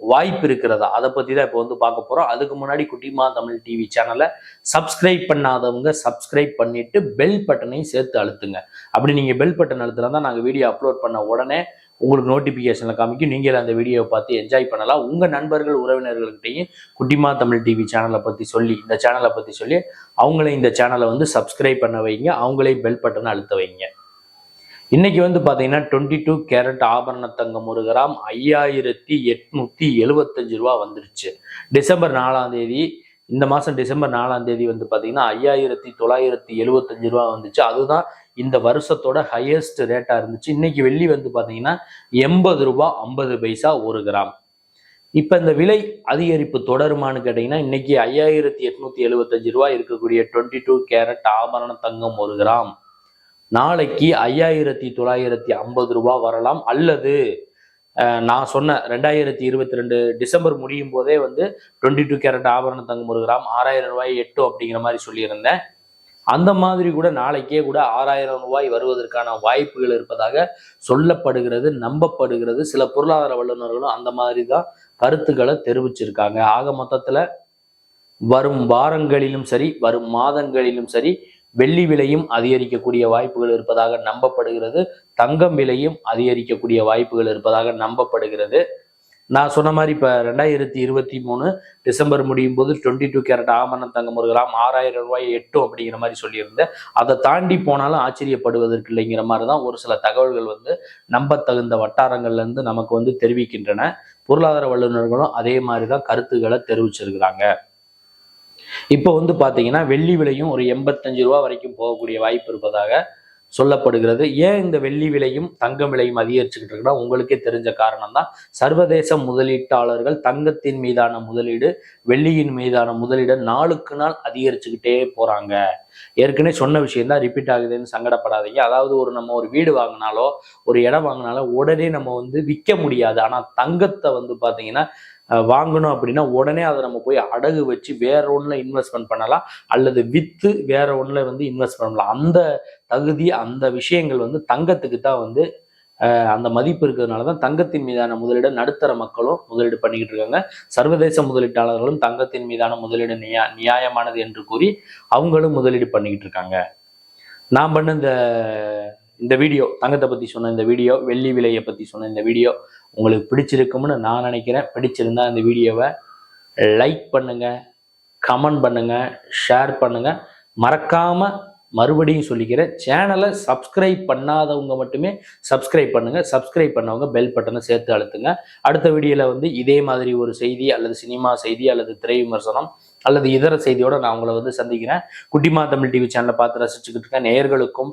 வாய்ப்பு இருக்கிறதா? அதை பற்றி தான் இப்போ வந்து பார்க்க போகிறோம் அதுக்கு முன்னாடி குட்டிமா தமிழ் டிவி சேனலை சப்ஸ்கிரைப் பண்ணாதவங்க சப்ஸ்கிரைப் பண்ணிவிட்டு பெல் பட்டனையும் சேர்த்து அழுத்துங்க. அப்படி நீங்கள் பெல் பட்டன் அழுத்தினா தான் நாங்கள் வீடியோ அப்லோட் பண்ண உடனே உங்களுக்கு நோட்டிஃபிகேஷனில் காமிக்கும். நீங்கள் அந்த வீடியோவை பார்த்து என்ஜாய் பண்ணலாம். உங்கள் நண்பர்கள் உறவினர்கள்கிட்டையும் குட்டிமா தமிழ் டிவி சேனலை பற்றி சொல்லி இந்த சேனலை பற்றி சொல்லி அவங்களே இந்த சேனலை வந்து சப்ஸ்கிரைப் பண்ண வைங்க. அவங்களே பெல் பட்டனை அழுத்த வைங்க. இன்னைக்கு வந்து பார்த்தீங்கன்னா டுவெண்ட்டி டூ கேரட் ஆபரண தங்கம் ஒரு கிராம் ஐயாயிரத்தி எட்நூத்தி எழுபத்தஞ்சு ரூபா வந்துருச்சு. டிசம்பர் நாலாம் தேதி இந்த மாதம் டிசம்பர் நாலாம் தேதி வந்து பார்த்தீங்கன்னா ஐயாயிரத்தி தொள்ளாயிரத்தி எழுபத்தஞ்சு ரூபா வந்துச்சு. அதுதான் இந்த வருஷத்தோட ஹையஸ்ட் ரேட்டாக இருந்துச்சு. இன்னைக்கு வெள்ளி வந்து பார்த்தீங்கன்னா எண்பது ரூபா ஐம்பது பைசா ஒரு கிராம். இப்போ இந்த விலை அதிகரிப்பு தொடருமான்னு கேட்டிங்கன்னா இன்னைக்கு ஐயாயிரத்தி எட்நூத்தி எழுபத்தஞ்சு ரூபா இருக்கக்கூடிய டுவெண்ட்டி டூ கேரட் ஆபரண தங்கம் ஒரு கிராம். நாளைக்கு ஐயாயிரத்தி தொள்ளாயிரத்தி ஐம்பது ரூபா வரலாம். அல்லது நான் சொன்ன ரெண்டாயிரத்தி இருபத்தி ரெண்டு டிசம்பர் முடியும் போதே வந்து டுவெண்ட்டி டூ கேரட் ஆபரண தங்கம் ஒரு கிராம் ஆறாயிரம் ரூபாய் எட்டு அப்படிங்கிற மாதிரி சொல்லியிருந்தேன். அந்த மாதிரி கூட நாளைக்கே கூட ஆறாயிரம் ரூபாய் வருவதற்கான வாய்ப்புகள் இருப்பதாக சொல்லப்படுகிறது நம்பப்படுகிறது. சில பொருளாதார வல்லுநர்களும் அந்த மாதிரி தான் கருத்துக்களை தெரிவிச்சிருக்காங்க. ஆக மொத்தத்தில் வரும் வாரங்களிலும் சரி வரும் மாதங்களிலும் சரி வெள்ளி விலையும் அதிகரிக்கக்கூடிய வாய்ப்புகள் இருப்பதாக நம்பப்படுகிறது. தங்கம் விலையும் அதிகரிக்கக்கூடிய வாய்ப்புகள் இருப்பதாக நம்பப்படுகிறது. நான் சொன்ன மாதிரி இப்போ ரெண்டாயிரத்தி இருபத்தி மூணு டிசம்பர் முடியும் போது டுவெண்ட்டி டூ கேரட் ஆமணம் தங்கம் ஒரு கிராம் ஆறாயிரம் ரூபாய் எட்டும் அப்படிங்கிற மாதிரி சொல்லியிருந்தேன். அதை தாண்டி போனாலும் ஆச்சரியப்படுவதற்கு இல்லைங்கிற மாதிரி தான் ஒரு சில தகவல்கள் வந்து நம்ப தகுந்த வட்டாரங்கள்லேருந்து நமக்கு வந்து தெரிவிக்கின்றன. பொருளாதார வல்லுநர்களும் அதே மாதிரி தான் கருத்துக்களை தெரிவிச்சிருக்கிறாங்க. இப்போ வந்து பார்த்தீங்கன்னா வெள்ளி விலையும் ஒரு எண்பத்தஞ்சு ரூபா வரைக்கும் போகக்கூடிய வாய்ப்பு இருப்பதாக சொல்லப்படுகிறது. ஏன் இந்த வெள்ளி விலையும் தங்கம் விலையும் அதிகரிச்சுக்கிட்டு இருக்குன்னா உங்களுக்கே தெரிஞ்ச காரணம் தான் சர்வதேச முதலீட்டாளர்கள் தங்கத்தின் மீதான முதலீடு வெள்ளியின் மீதான முதலீடு நாளுக்கு நாள் அதிகரிச்சுக்கிட்டே போறாங்க. ஏற்கனவே சொன்ன விஷயம் தான் ரிப்பீட் ஆகுதுன்னு சங்கடப்படாதீங்க. அதாவது ஒரு நம்ம ஒரு வீடு வாங்கினாலோ ஒரு இடம் வாங்கினாலோ உடனே நம்ம வந்து விற்க முடியாது. ஆனா தங்கத்தை வந்து பாத்தீங்கன்னா வாங்கணும் அப்படின்னா உடனே அதை நம்ம போய் அடகு வச்சு வேற ஒன்றில் இன்வெஸ்ட்மெண்ட் பண்ணலாம் அல்லது வித்து வேற ஒன்றில் வந்து இன்வெஸ்ட் பண்ணலாம். அந்த தகுதி அந்த விஷயங்கள் வந்து தங்கத்துக்கு தான் வந்து அந்த மதிப்பு இருக்கிறதுனால தான் தங்கத்தின் மீதான முதலீடு நடுத்தர மக்களும் முதலீடு பண்ணிக்கிட்டு இருக்காங்க. சர்வதேச முதலீட்டாளர்களும் தங்கத்தின் மீதான முதலீடு நியா நியாயமானது என்று கூறி அவங்களும் முதலீடு பண்ணிக்கிட்டு இருக்காங்க. நான் பண்ண இந்த இந்த வீடியோ தங்கத்தை பத்தி சொன்ன இந்த வீடியோ வெள்ளி விலையை பத்தி சொன்ன இந்த வீடியோ உங்களுக்கு பிடிச்சிருக்கும்னு நான் நினைக்கிறேன். பிடிச்சிருந்தா இந்த வீடியோவை லைக் பண்ணுங்க கமெண்ட் பண்ணுங்க ஷேர் பண்ணுங்க. மறக்காம மறுபடியும் சொல்லிக்கிறேன் சேனலை சப்ஸ்கிரைப் பண்ணாதவங்க மட்டுமே சப்ஸ்கிரைப் பண்ணுங்க. சப்ஸ்கிரைப் பண்ணவங்க பெல் பட்டனை சேர்த்து அழுத்துங்க. அடுத்த வீடியோல வந்து இதே மாதிரி ஒரு செய்தி அல்லது சினிமா செய்தி அல்லது திரை விமர்சனம் அல்லது இதர செய்தியோட நான் உங்களை வந்து சந்திக்கிறேன். குட்டிமா தமிழ் டிவி சேனலை பார்த்து ரசிச்சுக்கிட்டு இருக்க நேயர்களுக்கும்